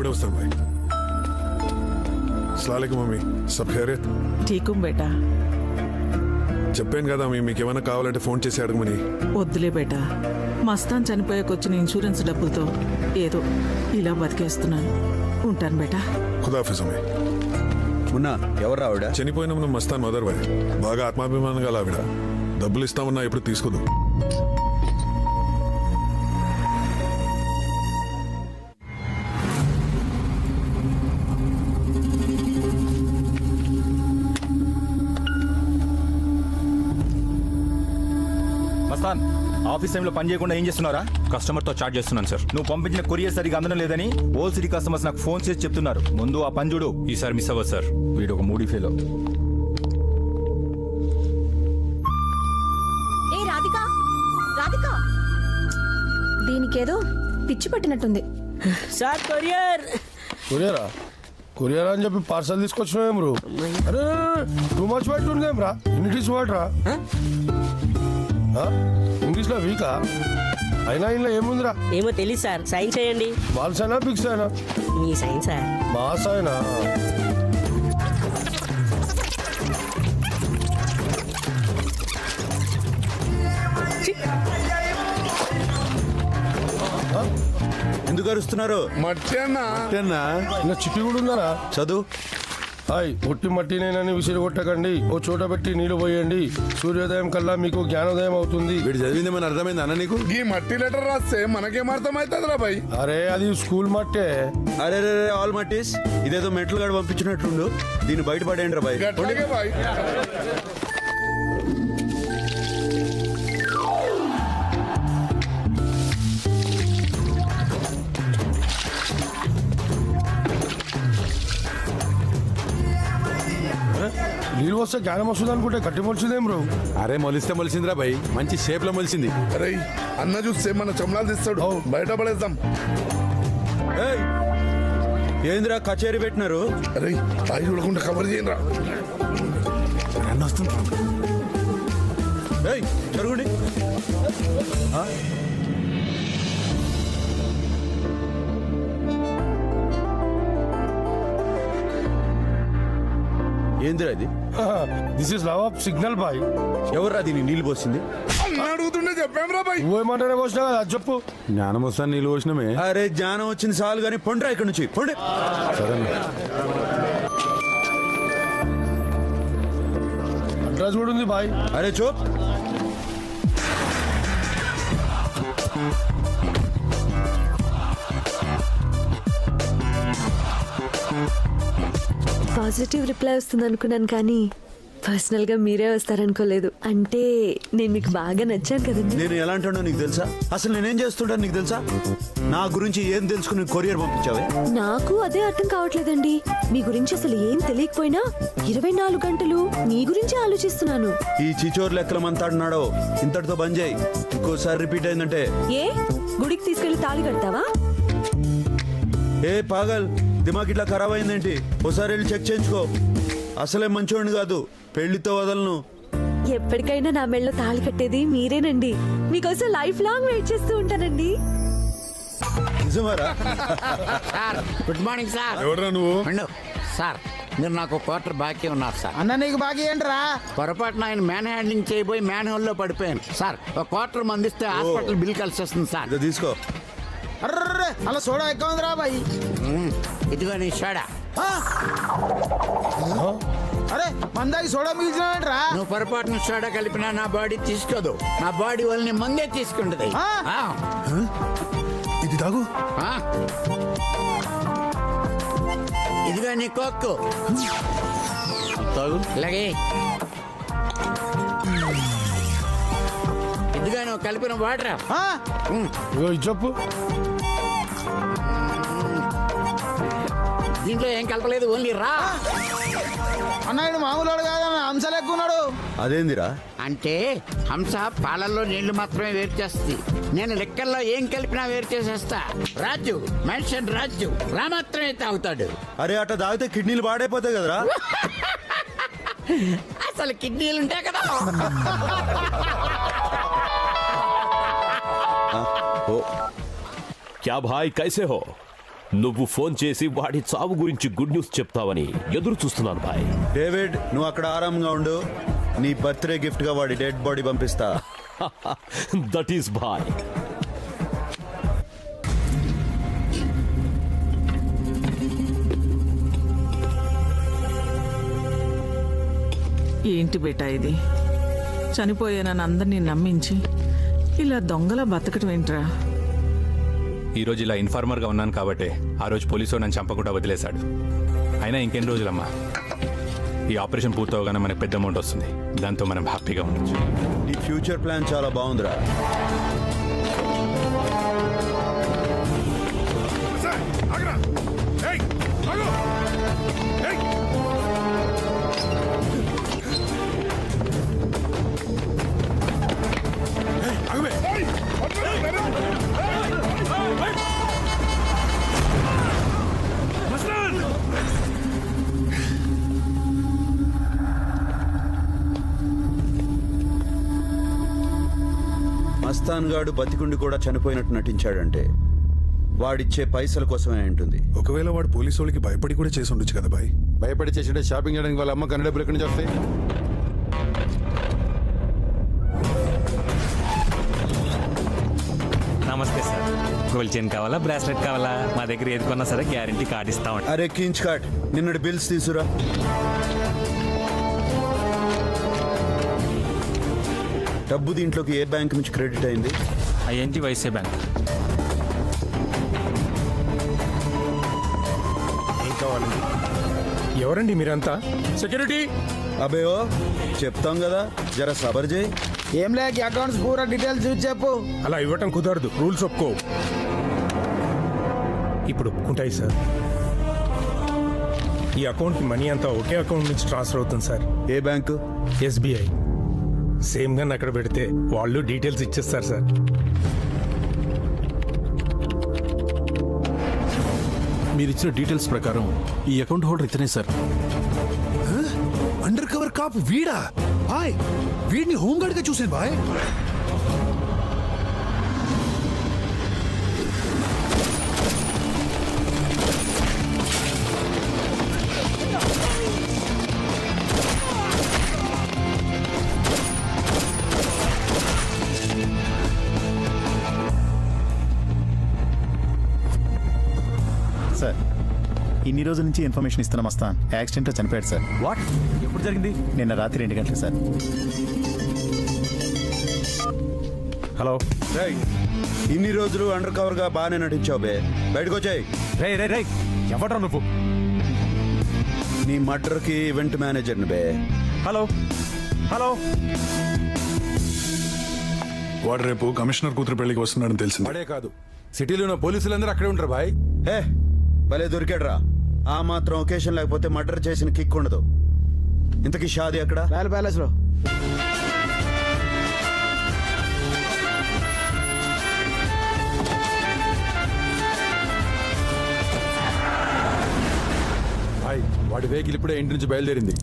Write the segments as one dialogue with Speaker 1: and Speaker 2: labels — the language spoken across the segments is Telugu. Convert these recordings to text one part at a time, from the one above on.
Speaker 1: ఇప్పుడే వస్తాను భాయ్ సలాలేకు మమ్మీ సబ్ ఖైరేత్
Speaker 2: ఠీకుం బేటా.
Speaker 1: చెప్పాను కదా మీ మీకు ఏమైనా కావాలంటే ఫోన్ చేసి అడగమని.
Speaker 2: వద్దులే బేటా. మస్తాన్ చనిపోయాక వచ్చిన ఇన్సూరెన్స్ డబ్బులతో ఏదో ఇలా బతికేస్తున్నాను ఉంటాను బేటా.
Speaker 1: ఖుదాఫిజ్ అమ్మే
Speaker 3: మున్నా ఎవరు ఆవిడ?
Speaker 1: చనిపోయిన మన మస్తాన్ మదర్ భాయ్ బాగా ఆత్మాభిమానం గల ఆవిడ డబ్బులు ఇస్తామన్నా ఇప్పుడు తీసుకోదు.
Speaker 4: మస్తాన్ ఆఫీస్ టైంలో పని చేయకుండా ఏం చేస్తున్నారా?
Speaker 5: కస్టమర్తో చాట్ చేస్తున్నాను సార్.
Speaker 4: నువ్వు పంపించిన కొరియర్ సరిగా అందడం లేదని ఓల్ సిటీ కస్టమర్స్ నాకు ఫోన్ చేసి చెప్తున్నారు. ముందు ఆ పని చూడు.
Speaker 5: ఈసారి మిస్ అవ్వదు సార్.
Speaker 4: వీడు ఒక మూడీ ఫీలో.
Speaker 6: ఏ రాధిక? రాధిక? దీనికేదో పిచ్చి పట్టినట్టుంది.
Speaker 7: Sir courier.
Speaker 8: కొరియరా? కొరియర్ అని చెప్పి పార్సల్ తీసుకొచ్చినావేం బ్రో? అరే టూ మచ్ వైట్ ఉందేం రా? ఇంగ్లీష్ వర్డ్ రా ఇంగ్లీష్లో వీకా? అయినా ఇంట్లో ఏముందిరా?
Speaker 7: ఏమో తెలియదు సార్. సైన్ చేయండి.
Speaker 8: బాల్స్ అయినా బిగ్స్ అయినా
Speaker 7: మీ సైన్ సార్.
Speaker 8: మాస్ అయినా
Speaker 3: ఎందుకు అరుస్తున్నారు?
Speaker 8: ఇలా చిట్టి కూడా ఉందరా?
Speaker 3: చదువు.
Speaker 8: హాయ్ ఒట్టి మట్టినేనని విసిరి కొట్టకండి ఓ చోట పెట్టి నీళ్ళు పోయండి. సూర్యోదయం కల్లా మీకు జ్ఞానోదయం అవుతుంది.
Speaker 3: వీడు చదివింది మన అర్థమైంది అన్న నీకు?
Speaker 9: ఈ మట్టి లెటర్ రాస్తే మనకేం అర్థమవుతుంది రా భయ్
Speaker 8: అరే అది స్కూల్ మట్టే.
Speaker 3: అరే రే రే ఆల్ మట్టీస్. ఇదేదో మెట్లు గడ పంపించినట్లుండు దీన్ని బయటపడేయండి రా బాయ్.
Speaker 8: వస్తే జ్ఞానం వస్తుంది అనుకుంటే గట్టి మొలిచిందేం బ్రో?
Speaker 3: అరే మొలిస్తే మొలిసిందిరా బాయ్ మంచి షేప్లో మొలిసింది
Speaker 9: అరే అన్న చూస్తే మన చమలాలు తీస్తాడు. బయట పడేద్దాం.
Speaker 3: ఏయ్, ఏందిరా కచేరీ పెట్టినారు?
Speaker 9: అరే బాయ్ చూడకుండా కవర్ చేయండి
Speaker 3: వస్తుండ్రా. ఏయ్ జరుగుండి. ఏందిరా ఇది?
Speaker 8: This is love of signal boy
Speaker 3: ఎవర్రా దీన్ని? నీళ్ళు పోసింది?
Speaker 9: అడుగుతుండే చెప్పాం రా భయ్
Speaker 8: నువ్వేమంటేనే పోసినా కదా అది చెప్పు.
Speaker 3: జ్ఞానం వస్తాను నీళ్ళు పోసినమే. అరే జ్ఞానం వచ్చింది చాలు కానీ పొండ్రా ఇక్కడ నుంచి. పొండి.
Speaker 8: అడ్రస్ కూడా ఉంది బాయ్
Speaker 3: అరే చూప్.
Speaker 6: పాజిటివ్ రిప్లై వస్తుంది అనుకున్నాను కానీ పర్సనల్గా మీరే వస్తారనుకోలేదు. అంటే నేను మీకు బాగా నచ్చాను కదండి.
Speaker 3: నేను ఎలాంటానో నీకు తెలుసా? అసలు నేనేం చేస్తుంటాను నీకు తెలుసా? నా గురించి ఏం తెలుసుకుని కొరియర్ పంపించావే?
Speaker 6: నాకు అదే అర్థం కావట్లేదండి. మీ గురించి అసలు ఏం తెలియకపోయినా ఇరవై నాలుగు గంటలు మీ గురించి ఆలోచిస్తున్నాను.
Speaker 3: ఈ చిచోర్ లెక్కల మంతాడున్నాడో ఇంతటితో బంద్ చేయి. ఇంకోసారి రిపీట్ అయిందంటే.
Speaker 6: ఏ? గుడికి తీసుకెళ్ళి తాళి కడతావా?
Speaker 3: ఏ పాగల్. దిమాగ్ ఇట్లా ఖరాబ్ అయిందేంటి? ఒకసారి వెళ్ళి చెక్ చేయించుకో. అసలే మంచోడిని కాదు పెళ్ళితో వదలను.
Speaker 6: ఎప్పటికైనా నా మెళ్ళలో తాళి కట్టేది మీరేనండి. మీకోసం లైఫ్ లాంగ్ వెయిట్ చేస్తూ ఉంటానండి.
Speaker 3: నిజమారా?
Speaker 10: Good morning sir.
Speaker 1: ఎవడరా నువ్వు?
Speaker 10: ఉండు. సార్ మీరు నాకు క్వార్టర్ బాకీ ఉన్నారు సార్.
Speaker 7: అన్న నీకు బాగా ఏంట్రా?
Speaker 10: పొరపాటున ఆయన మ్యాన్ హ్యాండింగ్ చేయబోయి మ్యాన్ హోల్లో పడిపోయాను. సార్ ఒక క్వార్టర్ మందిస్తే హాస్పిటల్ బిల్ కలిసి వస్తుంది సార్.
Speaker 3: ఇదో తీసుకో.
Speaker 7: అర్రే అలా సోడా ఎక్కువ ఉందిరా బాయ్.
Speaker 10: ఇదిగో నీ షోడా
Speaker 7: అరే మందాకి సోడా మిగిల్చినావేంట్రా?
Speaker 10: నువ్వు పొరపాటున షోడా కలిపినా నా బాడీ తీసుకోదు. నా బాడీ వాళ్ళని మందే తీసుకుంటది.
Speaker 7: ఆ.
Speaker 10: ఆ.
Speaker 1: ఇది తాగు.
Speaker 10: ఆ. ఇదిగో నీ కోక్కు. ఇలాగే ఇదిగో నువ్వు కలిపిన వాటర్.
Speaker 8: ఇగో ఇది చెప్పు.
Speaker 10: దీంట్లో ఏం కలపలేదు ఓన్లీ రా
Speaker 7: అన్న ఈడు మామూలు కాదన్న అంశాలు ఎక్కువ ఉన్నాడు
Speaker 3: అదేందిరా
Speaker 10: అంటే హంస పాలల్లో నీళ్లు మాత్రమే వేరు చేస్తుంది నేను లెక్కల్లో ఏం కలిపినా వేరు చేసేస్తా రాజు మెన్షన్ రాజు రా మాత్రమే తాగుతాడు
Speaker 3: అరే అట్లా తాగితే కిడ్నీలు పాడైపోతాయి కదరా
Speaker 10: అసలు కిడ్నీలు ఉంటాయి కదా
Speaker 5: क्या भाई कैसे हो
Speaker 11: నువ్వు ఫోన్ చేసి వాడి చావు గురించి గుడ్ న్యూస్ చెప్తావని ఎదురు చూస్తున్నాను బాయ్
Speaker 3: డేవిడ్ నువ్వు అక్కడ ఆరాంగా ఉండు. నీ బర్త్డే గిఫ్ట్గా వాడి డెడ్ బాడీ పంపిస్తా.
Speaker 11: దట్ ఈస్ బాయ్
Speaker 2: ఏంటి బేటా ఇది? చనిపోయానని అందరినీ నమ్మించి ఇలా దొంగలా బతకటం ఏంట్రా?
Speaker 5: ఈ రోజు ఇలా ఇన్ఫార్మర్గా ఉన్నాను కాబట్టి ఆ రోజు పోలీసు నన్ను చంపకుండా వదిలేశాడు. అయినా ఇంకెన్ని రోజులమ్మా? ఈ ఆపరేషన్ పూర్తవగానే మనకు పెద్ద అమౌంట్ వస్తుంది. దాంతో మనం హ్యాపీగా ఉండొచ్చు.
Speaker 3: నీ ఫ్యూచర్ ప్లాన్ చాలా బాగుందిరా.
Speaker 1: సార్, మస్తాన్
Speaker 3: గాడు బతికుండి కూడా చనిపోయినట్టు నటించాడంటే వాడిచ్చే పైసల కోసమే ఉంటుంది.
Speaker 1: ఒకవేళ వాడు పోలీసు వాళ్ళకి భయపడి కూడా చేసి ఉండొచ్చు కదా బాయ్.
Speaker 12: భయపడి చేసిండే షాపింగ్ చేయడానికి వాళ్ళ అమ్మ కన్నడ డబ్బులు ఎక్కడి నుంచి వస్తాయి?
Speaker 13: నమస్తే సార్. గోల్డ్ చైన్ కావాలా బ్రాస్లెట్ కావాలా? మా దగ్గర ఏది కొన్నా సరే గ్యారంటీ కార్డ్ ఇస్తామండి
Speaker 3: అరే కించ్ కాట్ నిన్నటి బిల్స్ తీసురా డబ్బు దీంట్లోకి ఏ బ్యాంక్ నుంచి క్రెడిట్ అయింది?
Speaker 13: ING Vysya bank.
Speaker 12: ఏం కావాలండి ఎవరండి మీరంతా? సెక్యూరిటీ?
Speaker 3: అబే ఓ చెప్తాం కదా జర సబర్ చేయి.
Speaker 7: ఏం లేక అకౌంట్స్ పూరా డీటెయిల్స్ చూసి చెప్పు.
Speaker 12: అలా ఇవ్వటం కుదరదు రూల్స్ ఒప్పుకో. ఇప్పుడు ఒప్పుకుంటాయి సార్. ఈ అకౌంట్ మనీ అంతా ఒకే అకౌంట్ నుంచి ట్రాన్స్ఫర్ అవుతుంది సార్.
Speaker 3: ఏ బ్యాంకు?
Speaker 12: ఎస్బీఐ. సేమ్గా అక్కడ పెడితే వాళ్ళు డీటెయిల్స్ ఇచ్చేస్తారు సార్
Speaker 14: మీరు ఇచ్చిన డీటెయిల్స్ ప్రకారం ఈ అకౌంట్ హోల్డర్ ఇతనే సార్
Speaker 1: అండర్ కవర్ కాప్ వీడా? బాయ్ వీడిని హోంగార్డ్గా చూసాను బాయ్.
Speaker 4: ఇన్ని రోజుల నుంచి ఇన్ఫర్మేషన్ ఇస్తున్నాం వస్తాను యాక్సిడెంట్లో చనిపోయాడు సార్. వాట్? ఎప్పుడు జరిగింది? నిన్న రాత్రి రెండు గంటలకు సార్. హలో.
Speaker 3: రేయ్, ఇన్ని రోజులు అండర్ కవర్గా బాగానే నటించావు బే. బయటకు వచ్చాయి
Speaker 4: రే రే రే ఎవడ్రా నువ్వు?
Speaker 3: నీ మర్డర్కి ఈవెంట్ మేనేజర్ని బే.
Speaker 4: హలో. హలో.
Speaker 1: వాడు రేపు కమిషనర్ కూతురు పెళ్ళికి వస్తున్నాడని తెలిసింది.
Speaker 12: అడే కాదు. సిటీలో ఉన్న పోలీసులందరూ అక్కడే ఉంటారు బాయ్.
Speaker 3: హే భలే దొరికాడ్రా. ఆ మాత్రం ఒకేషన్ లేకపోతే మర్డర్ చేసిన కిక్ ఉండదు. ఇంతకీ షాది అక్కడ
Speaker 7: రాయల్ ప్యాలెస్లో.
Speaker 12: బాయ్ వాడి వెహికల్ ఇప్పుడే ఇంటి నుంచి బయలుదేరింది.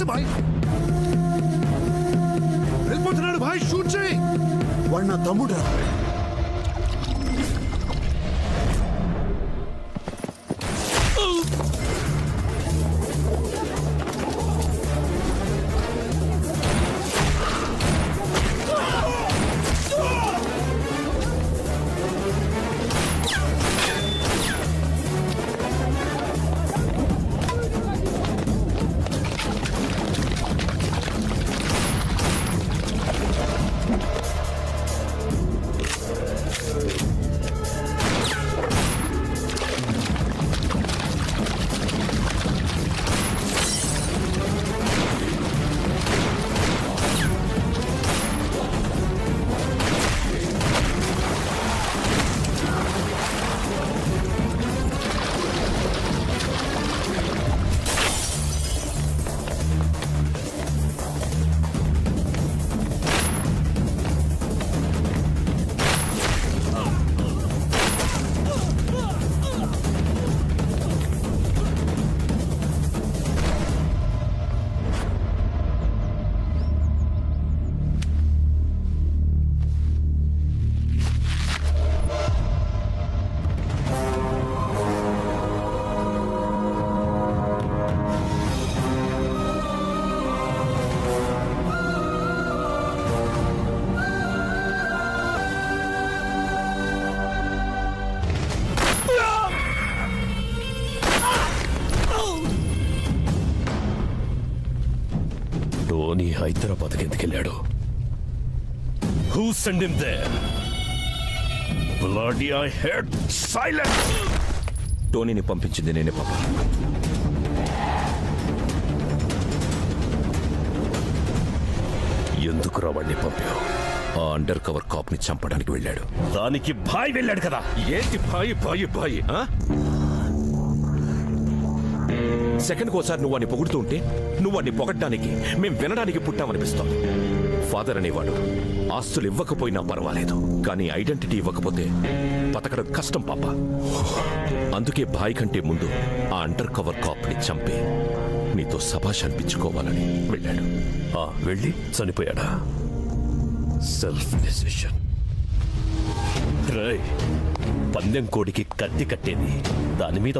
Speaker 1: కళ్ళ ముందున్నాడు బాయ్. వెళ్ళిపోతున్నాడు బాయ్ షూట్ చేయి.
Speaker 3: వాడు నా తమ్ముడు?
Speaker 15: హైదరాబాద్కి ఎందుకెళ్ళాడు who send him there bloody I head silence టోనీని పంపించింది నేనే పాప. ఎందుకు రావాడిని పంపావు? ఆ అండర్ కవర్ కాప్ని చంపడానికి వెళ్ళాడు. దానికి భాయ్ వెళ్ళాడు కదా. ఏంటి భాయ్ భాయ్ భాయ్ ఆ? సెకండ్కి ఒకసారి నువ్వు వాడిని పొగుడుతూ ఉంటే నువ్వు వాడిని పొగడ్డానికి మేం వినడానికి పుట్టామనిపిస్తాం ఫాదర్ అనేవాడు ఆస్తులు ఇవ్వకపోయినా పర్వాలేదు కానీ ఐడెంటిటీ ఇవ్వకపోతే బతకడం కష్టం పాప. అందుకే భాయ్ కంటే ముందు ఆ అండర్ కవర్ కాప్ని చంపి నీతో సభాష్ అనిపించుకోవాలని వెళ్ళాడు. ఆ వెళ్ళి చనిపోయాడా? సెల్ఫ్ డిసిషన్ పందెం కోడికి కత్తి కట్టేది దాని మీద